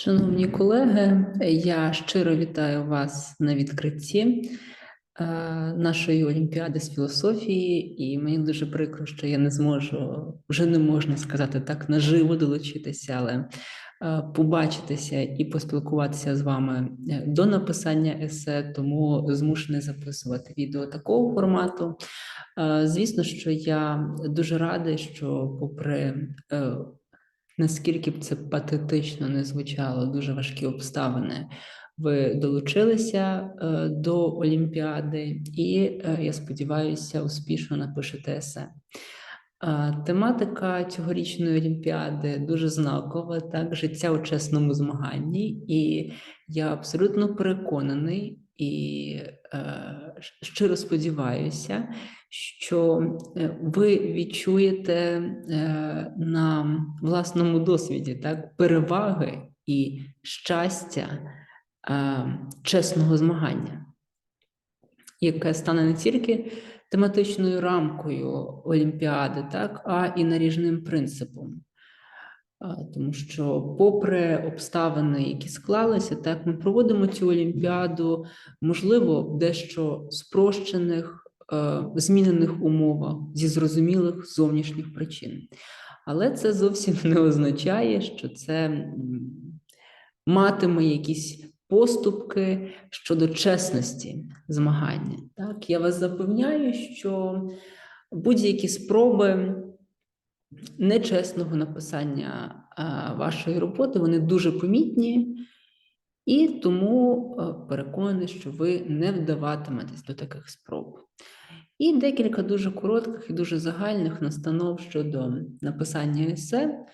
Шановні колеги, я щиро вітаю вас на відкритті е, нашої олімпіади з філософії, і мені дуже прикро, що я не зможу, вже не можна сказати так, наживо долучитися, але е, побачитися і поспілкуватися з вами е, до написання есе, тому змушений записувати відео такого формату. Звісно, що я дуже радий, що попри наскільки б це патетично не звучало, дуже важкі обставини. Ви долучилися е, до Олімпіади, і е, я сподіваюся, успішно напишете есе. Е, тематика цьогорічної Олімпіади дуже знакова, так, життя у чесному змаганні, і я абсолютно переконаний і е, щиро сподіваюся, що е, ви відчуєте е, на власному досвіді так, переваги і щастя е, чесного змагання, яке стане не тільки тематичною рамкою Олімпіади, так, а і наріжним принципом. Тому що, попри обставини, які склалися, так ми проводимо цю олімпіаду, можливо, в дещо спрощених, е, змінених умовах зі зрозумілих зовнішніх причин. Але це зовсім не означає, що це матиме якісь поступки щодо чесності змагання. Так, я вас запевняю, що будь-які спроби нечесного написання вашої роботи, вони дуже помітні, і тому переконаний, що ви не вдаватиметесь до таких спроб. І декілька дуже коротких і дуже загальних настанов щодо написання есе,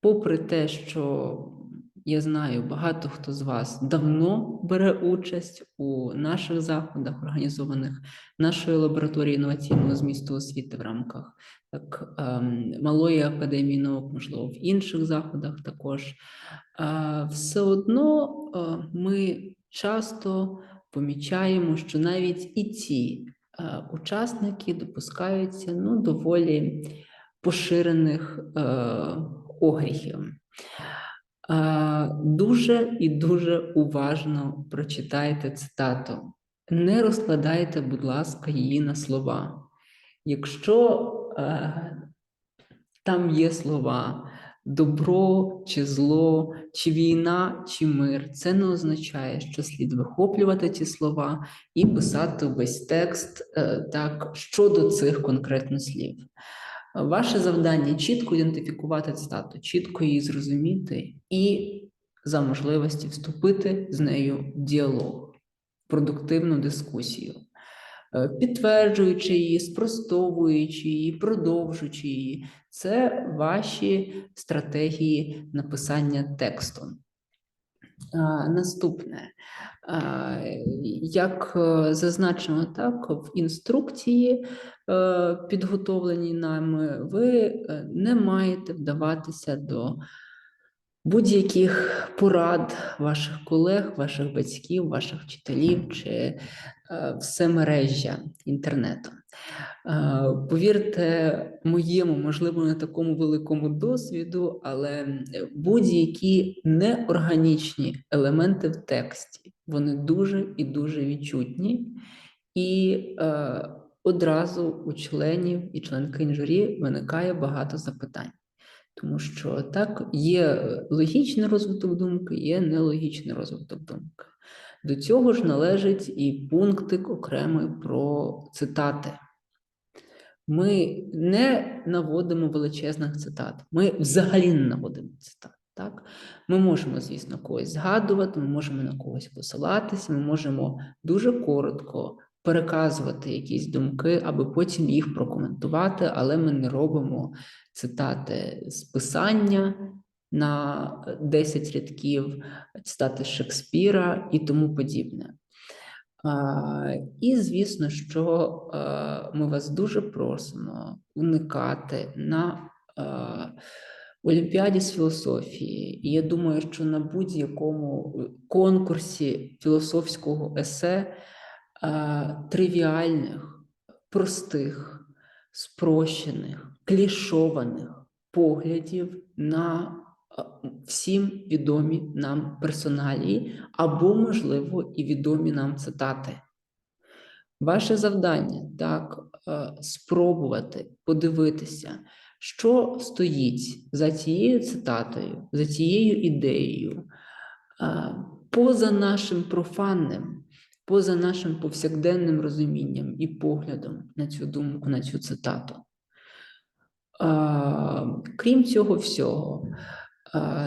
попри те, що я знаю, багато хто з вас давно бере участь у наших заходах, організованих нашою лабораторією інноваційного змісту освіти в рамках так, ем, малої академії наук, можливо, в інших заходах також. Все одно е, ми часто помічаємо, що навіть і ці е, учасники допускаються ну, доволі поширених е, огріхів. Дуже і дуже уважно прочитайте цитату. Не розкладайте, будь ласка, її на слова. Якщо е, там є слова добро чи зло, чи війна, чи мир, це не означає, що слід вихоплювати ці слова і писати весь текст е, так щодо цих конкретно слів. Ваше завдання чітко ідентифікувати цитату, чітко її зрозуміти і за можливості вступити з нею в діалог, в продуктивну дискусію, е, підтверджуючи її, спростовуючи її, продовжуючи її. Це ваші стратегії написання тексту. Наступне, як е, зазначено так, в інструкції, е, підготовленій нами, ви е, не маєте вдаватися до будь-яких порад ваших колег, ваших батьків, ваших вчителів чи всемережжя інтернету. Повірте моєму, можливо, не такому великому досвіду, але будь-які неорганічні елементи в тексті, вони дуже і дуже відчутні, і е, одразу у членів і членкинь журі виникає багато запитань. Тому що так, є логічний розвиток думки, є нелогічний розвиток думки. До цього ж належить і пунктик окремий про цитати. Ми не наводимо величезних цитат, ми взагалі не наводимо цитат. Так? Ми можемо, звісно, когось згадувати, ми можемо на когось посилатися, ми можемо дуже коротко переказувати якісь думки, аби потім їх прокоментувати, але ми не робимо цитати з писання на 10 рядків, цитати Шекспіра і тому подібне. І, звісно, що ми вас дуже просимо уникати на Олімпіаді з філософії. І я думаю, що на будь-якому конкурсі філософського есе тривіальних, простих, спрощених, клішованих поглядів на всім відомі нам персоналії, або, можливо, і відомі нам цитати. Ваше завдання так е, спробувати подивитися, що стоїть за цією цитатою, за цією ідеєю, е, поза нашим профанним, поза нашим повсякденним розумінням і поглядом на цю думку, на цю цитату. Е, Крім цього всього,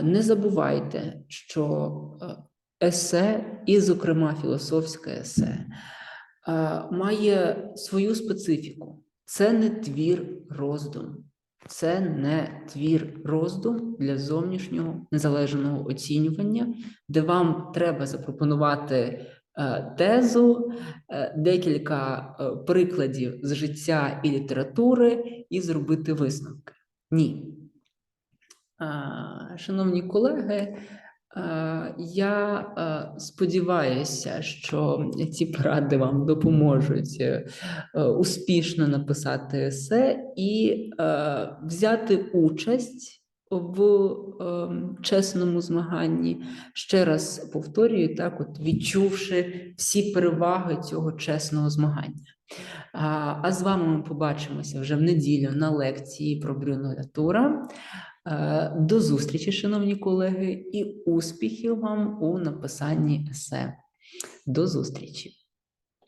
не забувайте, що е, есе, і, зокрема, філософське есе, е, має свою специфіку. Це не твір роздум, це не твір роздум для зовнішнього незалежного оцінювання, де вам треба запропонувати е, тезу, е, декілька е, прикладів з життя і літератури і зробити висновки. Ні. Шановні колеги, я сподіваюся, що ці поради вам допоможуть е, е, успішно написати есе і е, взяти участь в чесному змаганні. Ще раз повторюю, так, от відчувши всі переваги цього чесного змагання. А, з вами ми побачимося вже в неділю на лекції про Брюно Лятура. Е, До зустрічі, шановні колеги, і успіхів вам у написанні есе. До зустрічі!